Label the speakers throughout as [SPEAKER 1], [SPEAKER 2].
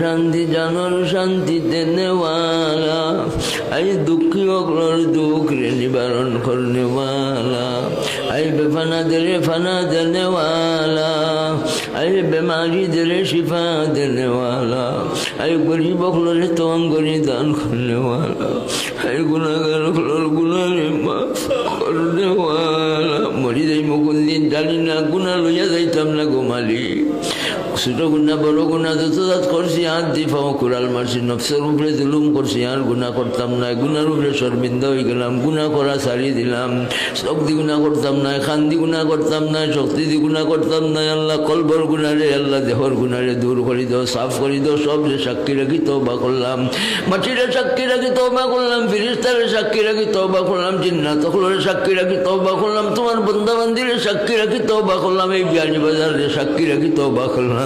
[SPEAKER 1] শান্তি, জানর নেওয়ালা। আই দুঃখী অগ্রর দুঃখ, রে নিবারণ করনেওয়ালা I বেফানা Dere Fanaa দেনেওয়ালা I বেমারি Dere Shifa দেনেওয়ালা I গরিব অগ্ররে তোয়াঙ্গরি দান করনেওয়ালা আই গুণাগার অগ্রর গুণারে মাফ মরি যাই মুকুল দিন জানি না, গুণা লইয়া যাইতাম না গোমালি ছোট গুণা বড় গুণা যত জাত করছি, আর দি ফাও কুড়াল মারছি, নফসের উপরে জুলুম করছি, আর গুণা করতাম না। গুণার উপরে শর্মিন্দ হয়ে গেলাম, গুণা করা ছাড়িয়ে দিলাম। শক্তি গুণা করতাম না খান্দি গুণা করতাম না, শক্তি দি গুণা করতাম না, আল্লাহ কলবর গুণারে আল্লাহ দেহর গুণারে দূর করে দাও, সাফ করে দাও, সব যে সাক্ষী রাখি তবা করলাম। মাটিরে সাক্ষী রাখি তবা করলাম, ফিরিস্তারে সাক্ষী রাখি তবা করলাম, জিন্নাত হলরে সাক্ষী রাখি তবা করলাম, তোমার বন্দাবান্দিরে সাক্ষী রাখি তবা করলাম, এই বিয়ানি বাজারে সাক্ষী রাখি তবা করলাম।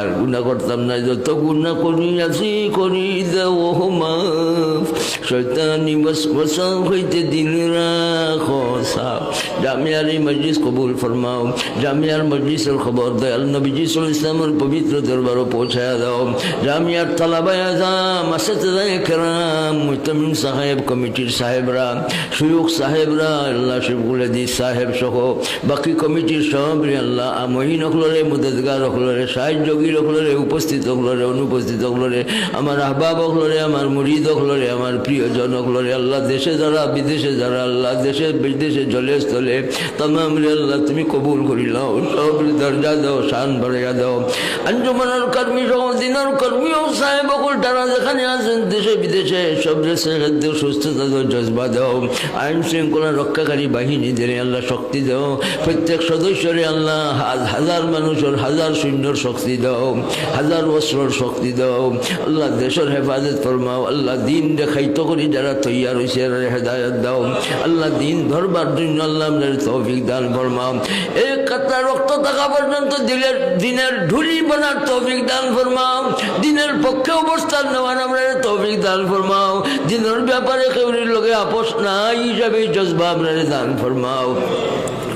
[SPEAKER 1] আর গুণা করতাম না যত গুণা করি আছি করি দেও হইতে মজলিস কবুল ফরমাও। জামিয়ার খবর দয়াল নবীজি সাল ইসলামের পবিত্র দরবারও পৌঁছায় দাও। জামিয়ার তালাবায় আজাম আসাদায় কেরাম, মুতামিম সাহেব, কমিটির সাহেবরা সুয়োগ সাহেবরা, আল্লাহ শিবগুলে দি সাহেব সহ বাকি কমিটির সব আল্লাহ মহিন হলরে মুদতগার হলরে সাহায্যগীর হলরে উপস্থিত হলরে অনুপস্থিত হলরে আমার আহবাব হলরে আমার মুরিদ হলরে আমার প্রিয়জন হলরে আল্লাহ দেশে যারা, বিদেশে যারা, আল্লাহ দেশে, বিদেশে, জলে স্থলে, তমাম আল্লাহ, তুমি কবুল করিলাও সব দরজা দাও, শান বাড়াইয়া দাও। আঞ্জুমানের কর্মী সহ দিনের কর্মী ও সাহেব অকল তারা যেখানে আছেন, দেশে, বিদেশে, সব দেশে সুস্থতা দাও, জজবা দাও। আইন শৃঙ্খলা রক্ষাকারী বাহিনীদের আল্লাহ শক্তি দাও। প্রত্যেক সদস্যরে আল্লাহ হাজ- হাজার মানুষের হাজার সৈন্যর শক্তি দাও, হাজার বছরের শক্তি দাও আল্লাহ দেশের হেফাজত ফরমাও, আল্লাহ দিন দেখাইত করি যারা তৈয়ার হয়েছে হেদায়ত দাও, আল্লাহ দিন ধরবার জন্য আল্লাহ তৌফিক দান ফরমাও। এই কাতা রক্ত থাকা পর্যন্ত দিলের, দিনের ঢুলি বানার তৌফিক দান ফরমাও, দিনের পক্ষে অবস্থান নেওয়ার আমরা তৌফিক দান ফরমাও, দিনের ব্যাপারে কেউরির লোকে আপোষ নাই হিসাবে জজবা আপনারা দান ফরমাও।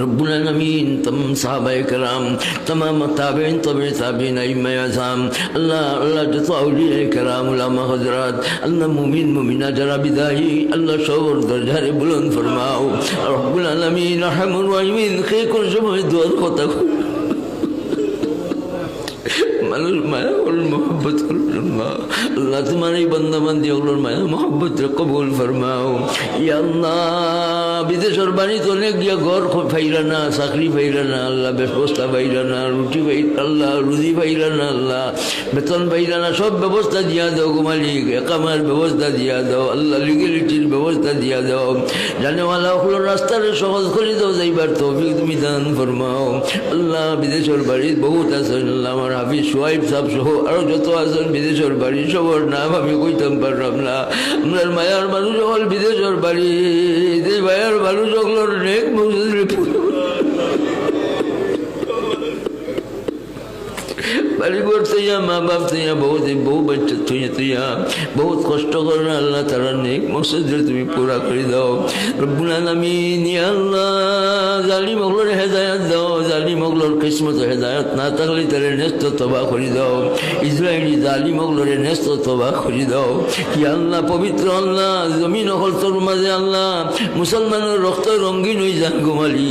[SPEAKER 1] রব্বুল আলমিন তম সাহাবাই কালাম তমাম তাবেন তবে তাবিন আইমাই আজাম আল্লাহ আল্লাহ যত আউলিয়া কালাম উলামা হজরত আল্লাহ মুমিন মুমিনা যারা বিদায়ী আল্লাহ সবর দরজারে বুলন ফরমাও রব্বুল আলমিন রহমুর রাহিমিন সে কোন সময় দোয়ার কথা মানুষ মায়া ওর মোহব্বত করবেন মা আল্লাহ তোমার এই বন্ধা বান্ধি ওগুলোর মায়া মোহব্বত কবুল ফরমাও ইয়া আল্লাহ বিদেশের তো অনেক গিয়া ঘর ফাইলা না, চাকরি ফাইলা না, আল্লাহ ব্যবস্থা পাইলা না, রুটি পাই আল্লাহ রুজি পাইলা না, আল্লাহ বেতন পাইলা না, সব ব্যবস্থা দিয়া দাও মালিক, একামার ব্যবস্থা দিয়া দাও, আল্লাহ লিগেলিটির ব্যবস্থা দিয়া দাও। জানেওয়ালা হলো রাস্তারে সহজ করে দাও, যাইবার তৌফিক তুমি দান ফরমাও। আল্লাহ বিদেশের বাড়ি বহুত আছেন, আল্লাহ আমার হাফিজ সোয়াইব সাহেব সহ আরও যত আছেন, বিদেশের বাড়ি সবর নাম আমি কইতাম পারলাম না। আপনার মায়ার মানুষ হল বিদেশের বাড়ি মায়ার মানুষ হল নেক মসজিদের বাড়ি মা বাপ তৈয়া বহু বহু বাচ্চা তুইয়া তুইয়া বহুত কষ্ট করে আল্লাহ তারা নেক মসজিদে তুমি পুরা করে দাও। রব্বুল আলামিন আল্লাহ, জালিম হগলোর হেদায়াত দাও, জালিম হগলোর কিসমত হেদায়াত না থাকলে তারে নেস্ত তবা করে দাও। ইসরায়েলি জালিম হগলোরে নেস্ত তবা করে দাও। ইয়া আল্লাহ, পবিত্র আল্লাহ, জমিন হল তোর মাঝে আল্লাহ, মুসলমানের রক্ত রঙ্গিন হয়ে যান গোমালি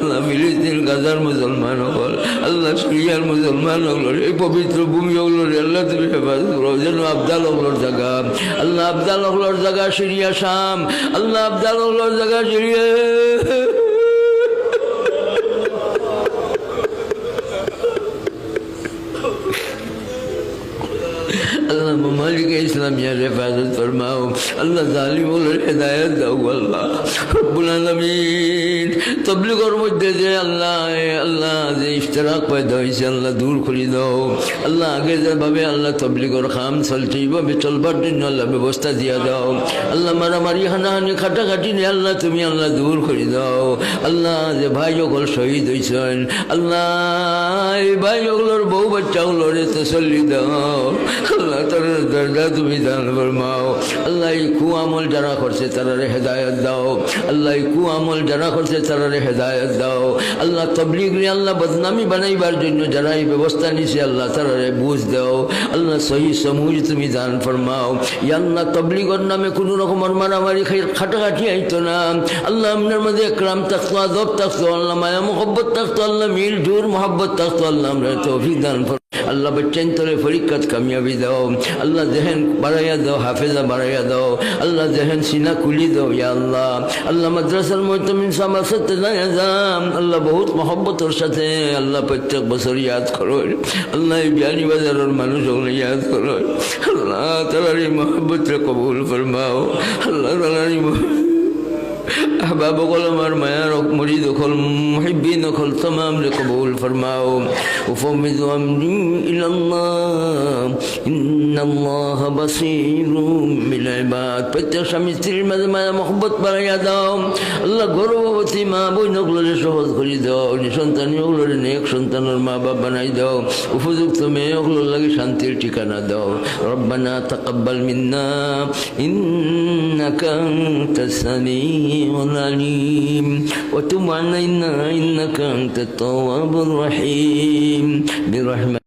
[SPEAKER 1] আল্লাহ ফিলিস্তিন গাজার মুসলমান হল, আল্লাহ সিরিয়ার মুসলমান হল এই পবিত্র ভূমি হলো আল্লাহ তুমি জায়গা। আল্লাহ আবদাল হকলোর জায়গা সিরিয়া শাম আল্লাহ আবদাল জায়গা সিরিয়া মালিক ইসলামিয়ার হেফাজত ফরমাও। আল্লাহ জালিমুলের হেদায়ত দাও আল্লাহ। রব্বুল আলামিন, তবলিগর মধ্যে যে আল্লাহ আল্লাহ যে ইফতারাক পয়দা হয়েছে আল্লাহ দূর করে দাও। আল্লাহ আগে যেভাবে আল্লাহ তবলিগর খাম চলছে, এইভাবে চলবার জন্য আল্লাহ ব্যবস্থা দিয়া দাও। আল্লাহ মারামারি, হানাহানি, খাটাখাটি নিয়ে আল্লাহ তুমি আল্লাহ দূর করে দাও। আল্লাহ যে ভাই সকল শহীদ হয়েছেন আল্লাহ এই ভাই সকলের বউ বাচ্চাগুলোর তসল্লি দাও। আল্লাহ তার দরজা তুমি দান ফরমাও আল্লাহ এই কু আমল যারা করছে তারারে হেদায়ত দাও আল্লাহ এই কু আমল যারা করছে তারারে হেদায়ত দাও আল্লাহ তবলিগ রে আল্লাহ বদনামি বানাইবার জন্য যারা এই ব্যবস্থা নিছে আল্লাহ তারারে বুঝ দাও আল্লাহ সহি সমুজ তুমি দান ফরমাও ইয়া আল্লাহ তবলিগর নামে কোনো রকমের মারামারি খাই খাটাখাটি আইতো না আল্লাহ আপনার মধ্যে একরাম থাকতো আদব থাকতো আল্লাহ মায়া মোহব্বত থাকতো আল্লাহ মিল জোর মোহব্বত থাকতো আল্লাহ আমরা তৌফিক দান ফরমাও আল্লাহ বাচ্চান তোরে পরীক্ষাত কামিয়াবি দাও আল্লাহ জেহেন বাড়াইয়া দাও, হাফেজা বাড়াইয়া দাও। আল্লাহ জেহেন সিনা খুলি দাও, ইয়া আল্লাহ। আল্লাহ মাদ্রাসার মহতমিন সামার সাথে যাম আল্লাহ বহুত মহব্বতর সাথে। আল্লাহ প্রত্যেক বছর ইয়াদ করো আল্লাহ বিয়ানি বাজারের মানুষ ওগুলো ইয়াদ করো আল্লাহ তালার মহব্বত কবুল ফরমাও। আল্লাহ তালার এই আহবাব কলমার মায়ার मुरीद खोल मुहिबिन खोल तमाम ने कबूल फरमाओ उफमिद अमरी इल्लल्लाह ইন্নাল্লাহ বাসীরুম বিল ইবাদ প্রত্যেক স্বামী স্ত্রীর মাঝে মায়া মহব্বত বাড়াইয়া দাও। আল্লাহ গর্ভবতী মা বইনগুলোরে সহজ করে দাও। সন্তানীগুলোরে নেক সন্তানের মা বাপ বানাই দাও। উপযুক্ত মেয়েগুলোর লাগে শান্তির ঠিকানা দাও। রব্বানা তাকাব্বাল মিন্না। ইন্নাকা আনতাস সামিউল আলিম। ওয়া وتب علينا إنك أنت التواب الرحيم. برحمتك